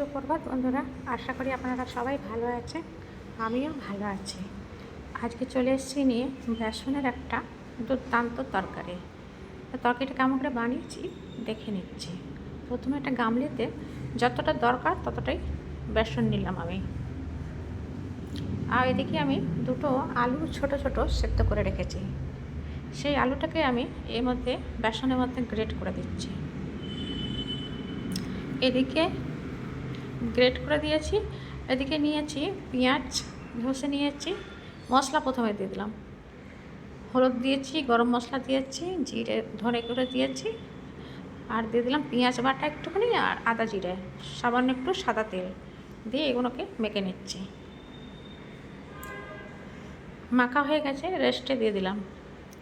সুপ্রভাত বন্ধুরা, আশা করি আপনারা সবাই ভালো আছে আমিও ভালো আছি। আজকে চলে এসেছি নিয়ে বেসনের একটা দুর্দান্ত তরকারি। তরকারিটা কেমন করে বানিয়েছি, দেখে নিচ্ছি। প্রথমে একটা গামলিতে যতটা দরকার ততটাই বেসন নিলাম আমি। আর এদিকে আমি দুটো আলু ছোট ছোট সেদ্ধ করে রেখেছি। সেই আলুটাকে আমি এর মধ্যে বেসনের মধ্যে গ্রেট করে দিচ্ছি। এদিকে গ্রেট করে দিয়েছি। এদিকে নিয়েছি পেঁয়াজ ঘষে নিয়েছি। মশলা প্রথমে দিয়ে দিলাম। হলুদ দিয়েছি, গরম মশলা দিয়েছি, জিরে ধনে করে দিয়েছি। আর দিয়ে দিলাম পেঁয়াজ বাটা একটুখানি আর আদা জিরে, সামান্য একটু সাদা তেল দিয়ে এগুলোকে মেখে নিচ্ছি। মাখা হয়ে গেছে রেস্টে দিয়ে দিলাম।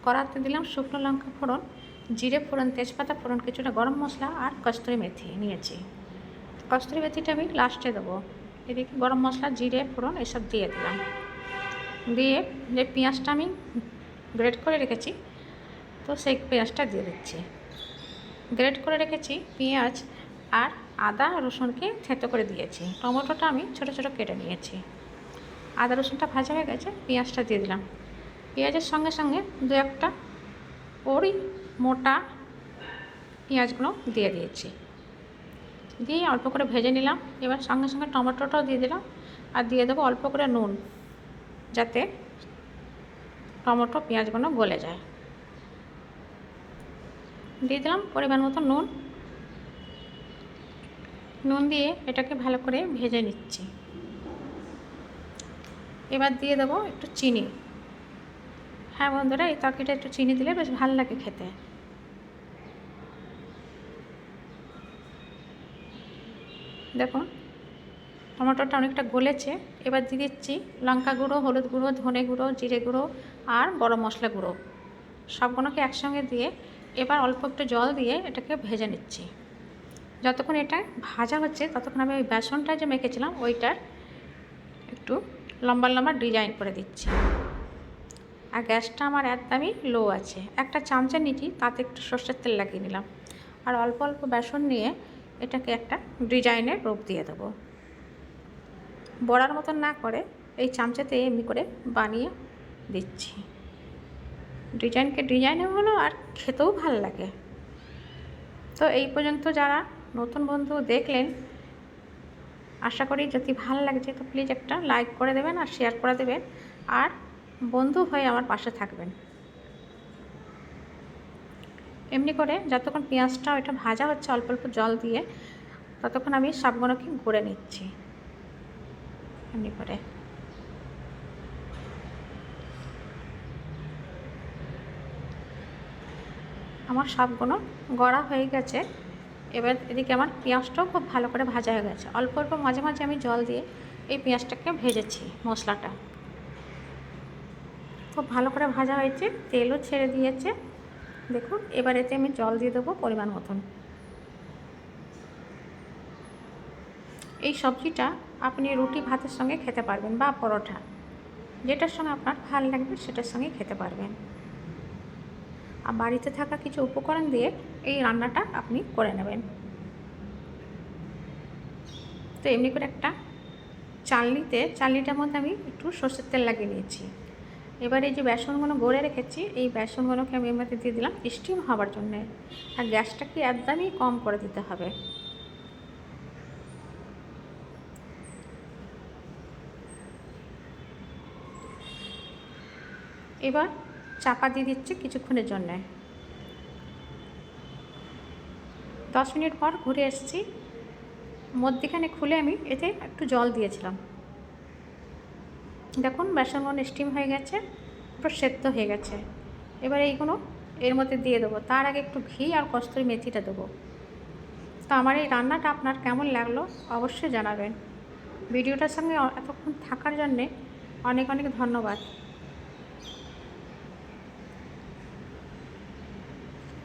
কড়াতে দিলাম শুকনো লঙ্কা ফোড়ন, জিরে ফোড়ন, তেজপাতা ফোড়ন, কিছুটা গরম মশলা আর কস্তুরি মেথি নিয়েছি। কস্তুরি মেথিটা আমি লাস্টে দেবো। এদিকে গরম মশলা, জিরে, ফোড়ন এসব দিয়ে দিলাম। দিয়ে যে পেঁয়াজটা আমি গ্রেট করে রেখেছি, তো সেই পেঁয়াজটা দিয়ে দিচ্ছি। গ্রেট করে রেখেছি পেঁয়াজ আর আদা, রসুনকে থেঁতো করে দিয়েছি। টমেটোটা আমি ছোটো ছোটো কেটে নিয়েছি। আদা, রসুনটা ভাজা হয়ে গেছে, পেঁয়াজটা দিয়ে দিলাম। পেঁয়াজের সঙ্গে সঙ্গে দু একটা ওই মোটা পেঁয়াজগুলো দিয়ে দিয়েছি। দিয়ে অল্প করে ভেজে নিলাম। এবার সঙ্গে সঙ্গে টমেটোটাও দিয়ে দিলাম। আর দিয়ে দেবো অল্প করে নুন, যাতে টমেটো পেঁয়াজগুলো গলে যায়। দিয়ে দিলাম পরিমাণ মতো নুন। নুন দিয়ে এটাকে ভালো করে ভেজে নিচ্ছি। এবার দিয়ে দেবো একটু চিনি। হ্যাঁ বন্ধুরা, এই তরকারিটা একটু চিনি দিলে বেশ ভালো লাগে খেতে। দেখুন, টমেটোটা অনেকটা গলেছে। এবার দিয়ে দিচ্ছি লঙ্কা গুঁড়ো, হলুদ গুঁড়ো, ধনে গুঁড়ো, জিরে গুঁড়ো আর গরম মশলা গুঁড়ো। সবগুলোকে একসঙ্গে দিয়ে এবার অল্প একটু জল দিয়ে এটাকে ভেজে নিচ্ছি। যতক্ষণ এটা ভাজা হচ্ছে, ততক্ষণ আমি ওই বেসনটা যে মেখেছিলাম, ওইটার একটু লম্বা লম্বা ডিজাইন করে দিচ্ছি। আর গ্যাসটা আমার একদমই লো আছে। একটা চামচা নিচ্ছি তাতে একটু সর্ষের তেল লাগিয়ে নিলাম। আর অল্প অল্প বেসন নিয়ে এটাকে একটা ডিজাইনের রূপ দিয়ে দেবো। বড়ার মতন না করে এই চামচাতে এমনি করে বানিয়ে দিচ্ছি। ডিজাইনকে ডিজাইনও হলো আর খেতেও ভালো লাগে। তো এই পর্যন্ত যারা নতুন বন্ধু দেখলেন, আশা করি যদি ভালো লাগছে তো প্লিজ একটা লাইক করে দেবেন আর শেয়ার করে দেবেন। আর বন্ধু হয়ে আমার পাশে থাকবেন। এমনি করে যতক্ষণ পেঁয়াজটা ওইটা ভাজা হচ্ছে, অল্প অল্প জল দিয়ে ততক্ষণ আমি সবগুলোকে ঘুরে নিচ্ছি। এমনি করে। আমার সবগুলো গড়া হয়ে গেছে। এবার এদিকে আমার পেঁয়াজটাও খুব ভালো করে ভাজা হয়ে গেছে। অল্প অল্প মাঝে মাঝে আমি জল দিয়ে এই পেঁয়াজটাকে ভেজেছি মশলাটা। খুব ভালো করে ভাজা হয়েছে, তেলও ছেড়ে দিয়েছে। দেখুন, এবার এতে আমি জল দিয়ে দেবো পরিমাণ মতন। এই সবজিটা আপনি রুটি, ভাতের সঙ্গে খেতে পারবেন বা পরোটা। যেটার সঙ্গে আপনার ভালো লাগবে, সেটার সঙ্গে খেতে পারবেন। আর বাড়িতে থাকা কিছু উপকরণ দিয়ে এই রান্নাটা আপনি করে নেবেন। তো এমনি করে একটা চালনিতে, চালনিটার মধ্যে আমি একটু সর্ষের তেল লাগিয়ে নিয়েছি। এবার এই যে বেসনগুলো গড়ে রেখেছি, এই বেসনগুলোকে আমি মধ্যে দিয়ে দিলাম স্টিম হওয়ার জন্যে। আর গ্যাসটাকে একদমই কম করে দিতে হবে। এবার চাপা দিয়ে দিচ্ছি কিছুক্ষণের জন্যে। দশ মিনিট পর ঘুরে এসেছি। মধ্যেখানে খুলে আমি এতে একটু জল দিয়েছিলাম। দেখুন বেসনগুলো স্টিম হয়ে গেছে, পুরো সেদ্ধ হয়ে গেছে। এবার এইগুলো এর মধ্যে দিয়ে দেবো। তার আগে একটু ঘি আর কস্তুরি মেথিটা দেবো। তো আমার এই রান্নাটা আপনার কেমন লাগল অবশ্যই জানাবেন। ভিডিওটার সঙ্গে এতক্ষণ থাকার জন্যে অনেক অনেক ধন্যবাদ।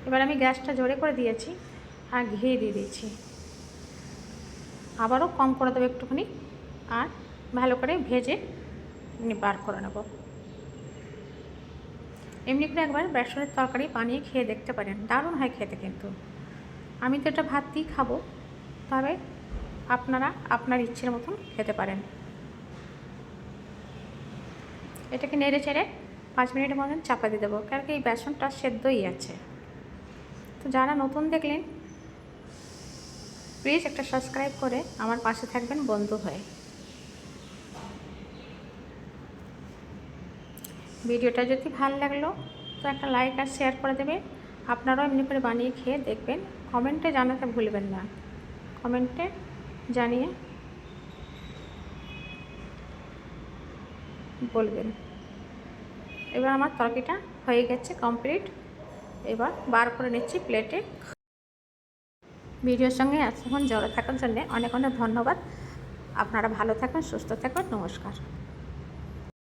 এবার আমি গ্যাসটা জোরে করে দিয়েছি আর ঘি দিয়ে দিয়েছি আবারও কম করে দেবো একটুখানি আর ভালো করে ভেজে বার করে নেব। এমনি করে একবার বেসনের তরকারি বানিয়ে খেয়ে দেখতে পারেন। দারুণ হয় খেতে কিন্তু। আমি তো এটা ভাত দিয়েই খাব, তবে আপনারা আপনার ইচ্ছের মতন খেতে পারেন। এটাকে নেড়ে চেড়ে পাঁচ মিনিটের মতন চাপা দিয়ে দেবো, কারণ এই বেসনটা সেদ্ধই আছে। তো যারা নতুন দেখলেন প্লিজ একটা সাবস্ক্রাইব করে আমার পাশে থাকবেন, বন্ধু হয়ে। ভিডিওটা যদি ভালো লাগল, তো একটা লাইক আর শেয়ার করে দেবে। আপনারাও এমনি করে বানিয়ে খেয়ে দেখবেন। কমেন্টে জানাতে ভুলবেন না। কমেন্টে জানিয়ে বলবেন। এবার আমার তরকারিটা হয়ে গেছে কমপ্লিট এবার বার করে নিচ্ছি প্লেটে ভিডিওর সঙ্গে এতক্ষণ জড়ো থাকার জন্য অনেক অনেক ধন্যবাদ। আপনারা ভালো থাকুন, সুস্থ থাকুন। নমস্কার।